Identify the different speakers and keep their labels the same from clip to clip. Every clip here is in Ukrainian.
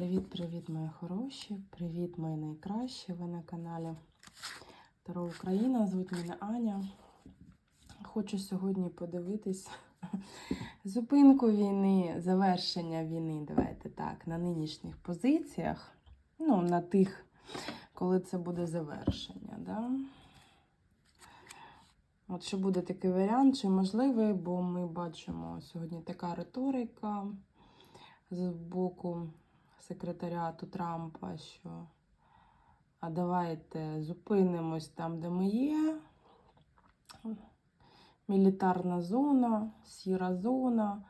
Speaker 1: Привіт-привіт, мої хороші! Привіт, мої найкращі! Ви на каналі Таро Україна. Звуть мене Аня. Хочу сьогодні подивитись зупинку війни, завершення війни. Давайте так, на нинішніх позиціях. Ну, на тих, коли це буде завершення. Да? От що буде такий варіант, чи можливий, бо ми бачимо сьогодні така риторика з боку секретаріату Трампа, що а давайте зупинимось там, де ми є. Мілітарна зона, сіра зона.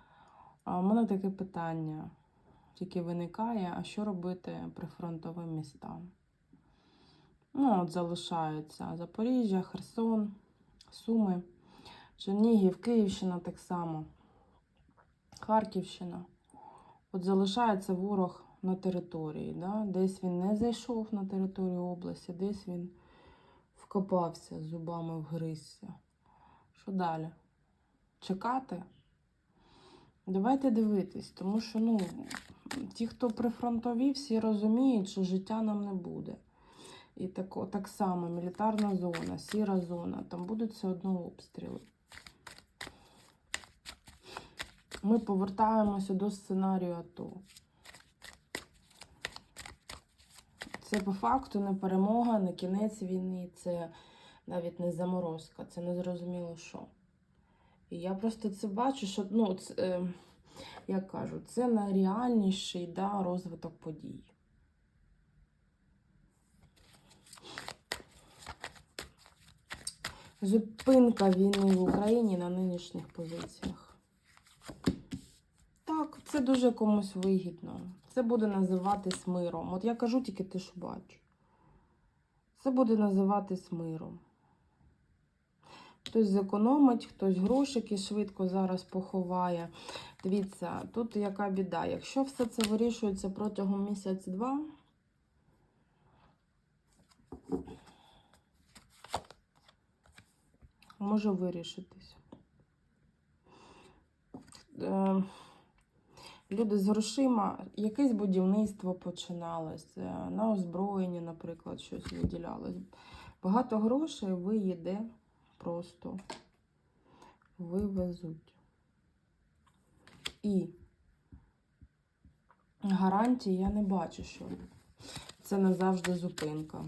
Speaker 1: А у мене таке питання тільки виникає: а що робити прифронтовим містам? Ну, от залишаються Запоріжжя, Херсон, Суми, Чернігів, Київщина так само, Харківщина. От залишається ворог на території. Да? Десь він не зайшов на територію області, десь він вкопався, зубами вгризся. Що далі? Чекати? Давайте дивитись, тому що ну, ті, хто прифронтові, всі розуміють, що життя нам не буде. І так, так само мілітарна зона, сіра зона, там будуть все одно обстріли. Ми повертаємося до сценарію АТО. Це по факту не перемога, не кінець війни, це навіть не заморозка, це не зрозуміло що. І я просто це бачу, що, ну, це, як кажуть, це найреальніший да, розвиток подій. Зупинка війни в Україні на нинішніх позиціях. Так, це дуже комусь вигідно. Це буде називатись миром. От я кажу тільки те, що бачу. Це буде називатись миром. Хтось зекономить, хтось грошики швидко зараз поховає. Дивіться, тут яка біда. Якщо все це вирішується протягом місяць-два, може вирішитись. Люди з грошима, якесь будівництво починалось, е, на озброєння, наприклад, щось виділялось. Багато грошей виїде просто вивезуть. І гарантії я не бачу, що це назавжди зупинка.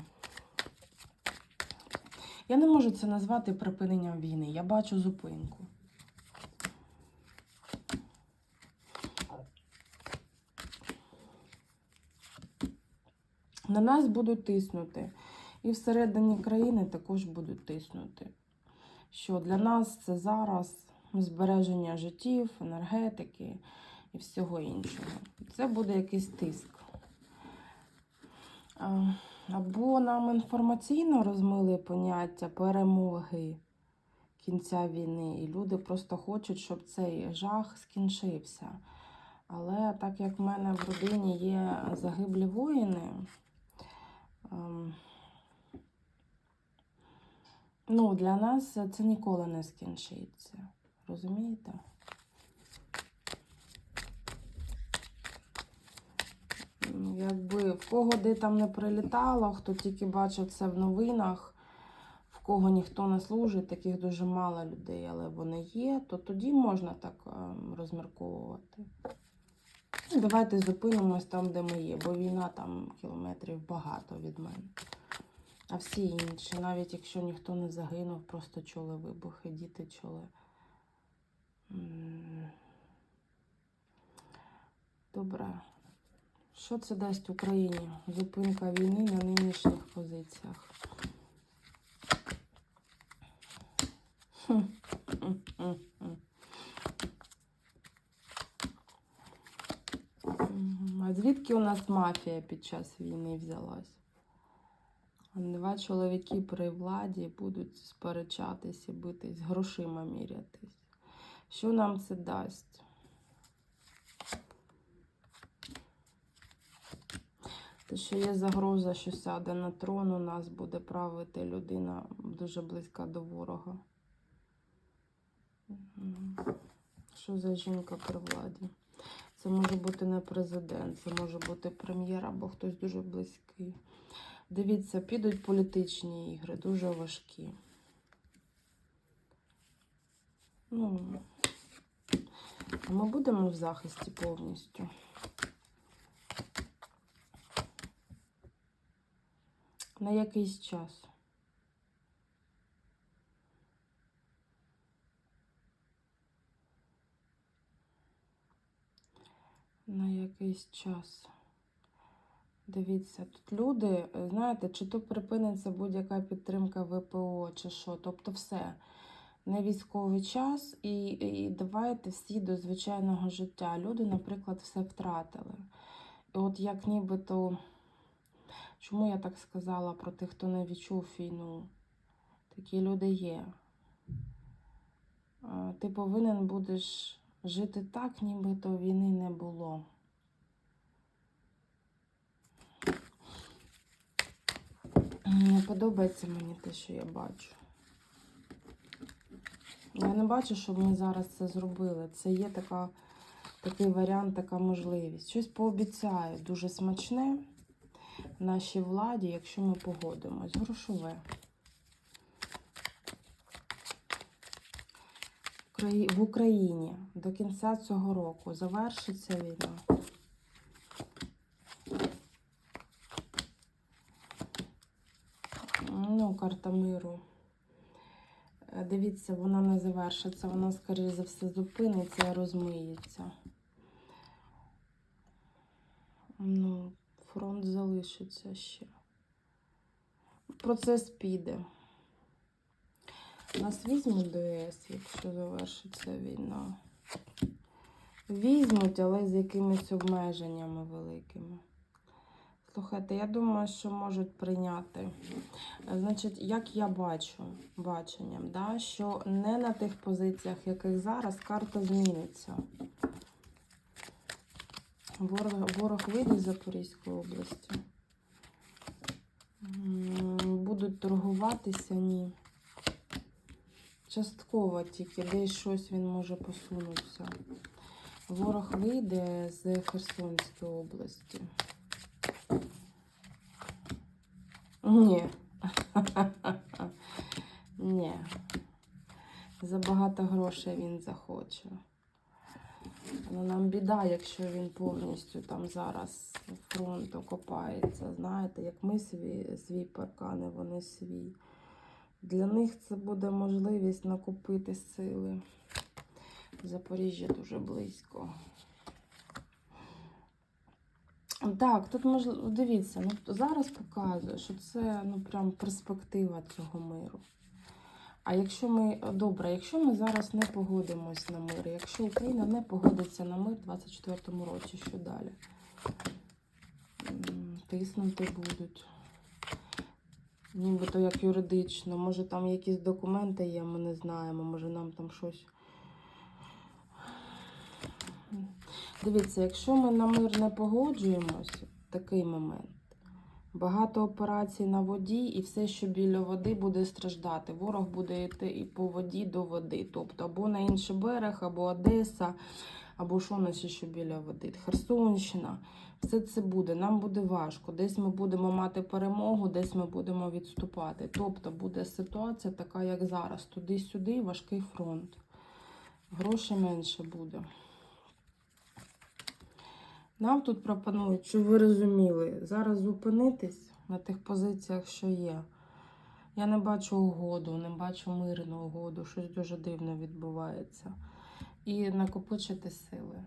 Speaker 1: Я не можу це назвати припиненням війни. Я бачу зупинку. На нас будуть тиснути. І всередині країни також будуть тиснути. Що для нас це зараз збереження життів, енергетики і всього іншого. Це буде якийсь тиск. Або нам інформаційно розмили поняття перемоги кінця війни, і люди просто хочуть, щоб цей жах скінчився. Але так як в мене в родині є загиблі воїни, ну, для нас це ніколи не скінчиться. Розумієте? Якби в кого де там не прилітало, хто тільки бачив це в новинах, в кого ніхто не служить, таких дуже мало людей, але вони є, то тоді можна так ем, розмірковувати. Ну, Давайте зупинимось там, де ми є, бо війна там кілометрів багато від мене. А всі інші, навіть якщо ніхто не загинув, просто чули вибухи, діти чули. Добре. Що це дасть Україні? Зупинка війни на нинішніх позиціях. Хм. Звідки у нас мафія під час війни взялась? Два чоловіки при владі будуть сперечатись і битись, грошима мірятись. Що нам це дасть? Те, що є загроза, що сяде на трон, у нас буде правити людина дуже близька до ворога. Що за жінка при владі? Це може бути не президент, це може бути прем'єр або хтось дуже близький. Дивіться, підуть політичні ігри, дуже важкі. Ну, ми будемо в захисті повністю. На якийсь час. На якийсь час. Дивіться, тут люди, знаєте, чи то припиниться будь-яка підтримка ВПО, чи що. Тобто все. Не військовий час, і, і давайте всі до звичайного життя. Люди, наприклад, все втратили. І от як нібито, чому я так сказала про тих, хто не відчув війну? Такі люди є. Ти повинен будеш жити так, нібито війни не було. Не подобається мені те, що я бачу. Я не бачу, щоб ми зараз це зробили. Це є така, такий варіант, така можливість. Щось пообіцяю дуже смачне нашій владі, якщо ми погодимось. Грошове. В Україні до кінця цього року завершиться війна. Ну, карта миру. Е, Дивіться, вона не завершиться, вона, скоріше за все, зупиниться і розмиється. Ну, фронт залишиться ще. Процес піде. Нас візьмуть до ЄС, якщо завершиться війна. Візьмуть, але з якимись обмеженнями великими. Слухайте, я думаю, що можуть прийняти. Значить, як я бачу баченням, да, що не на тих позиціях, яких зараз, карта зміниться. Ворог, ворог вийде з Запорізької області. Будуть торгуватися, ні. Частково тільки, десь щось він може посунутися. Ворог вийде з Херсонської області. Ні. Ні. Забагато грошей він захоче. Ну, нам біда, якщо він повністю там зараз фронт окопається. Знаєте, як ми свій, свій паркани, вони свій. Для них це буде можливість накопити сили. Запоріжжя дуже близько. Так, тут можливо, дивіться, ну зараз показує, що це ну прям перспектива цього миру. А якщо ми добре, якщо ми зараз не погодимось на мир, якщо Україна не погодиться на мир в 24-му році, що далі? Тиснути будуть. Нібито як юридично. Може там якісь документи є, ми не знаємо, може нам там щось. Дивіться, якщо ми на мир не погоджуємось, такий момент. Багато операцій на воді, і все, що біля води, буде страждати. Ворог буде йти і по воді до води. Тобто або на інший берег, або Одеса, або що ще що біля води. Херсонщина. Все це буде. Нам буде важко. Десь ми будемо мати перемогу, десь ми будемо відступати. Тобто буде ситуація така, як зараз. Туди-сюди важкий фронт. Грошей менше буде. Нам тут пропонують, щоб ви розуміли, зараз зупинитись на тих позиціях, що є. Я не бачу угоду, не бачу мирну угоду, щось дуже дивне відбувається. І накопичити сили.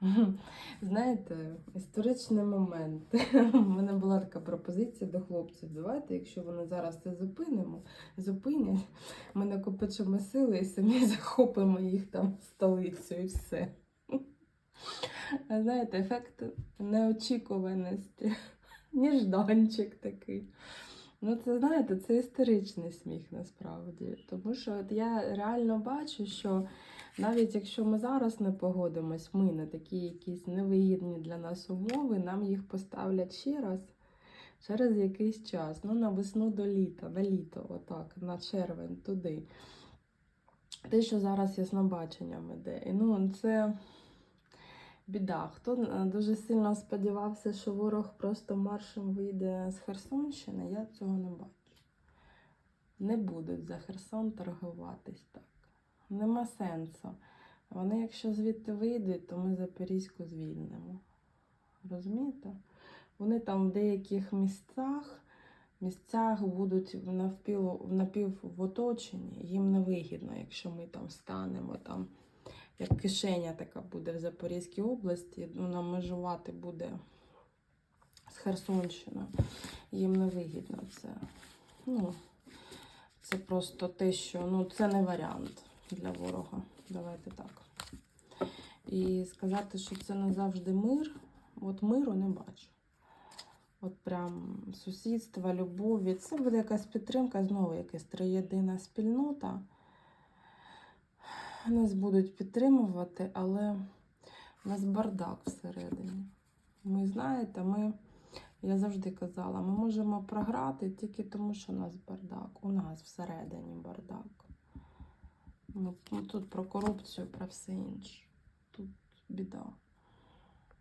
Speaker 1: Знаєте, історичний момент. У мене була така пропозиція до хлопців. Давайте, якщо вони зараз це зупинимо, зупинять, ми накопичимо сили і самі захопимо їх там в столицю і все. Знаєте, ефект неочікуваності. Ніжданчик такий. Ну, це знаєте, це історичний сміх насправді. Тому що от я реально бачу, що навіть якщо ми зараз не погодимось, ми на такі якісь невигідні для нас умови, нам їх поставлять ще раз через якийсь час. Ну, на весну до літа, на літо, отак, на червень, туди. Те, що зараз яснобаченням іде. І ну, це. Біда. Хто е, дуже сильно сподівався, що ворог просто маршем вийде з Херсонщини, я цього не бачу. Не будуть за Херсон торгуватись так. Нема сенсу. Вони, якщо звідти вийдуть, то ми Запорізьку звільнимо. Розумієте? Вони там в деяких місцях, місцях будуть в напів в оточенні. Їм не вигідно, якщо ми там станемо там як кишеня така буде в Запорізькій області, вона межувати буде з Херсонщиною. Їм не вигідно це. Ну, це просто те, що ну, це не варіант для ворога. Давайте так. І сказати, що це не завжди мир, от миру не бачу. От прям сусідства, любові. Це буде якась підтримка, знову якась триєдина спільнота нас будуть підтримувати, але у нас бардак всередині. Ми знаєте, ми, я завжди казала, ми можемо програти тільки тому, що у нас бардак. У нас всередині бардак. Ми ну, тут про корупцію, про все інше. Тут біда.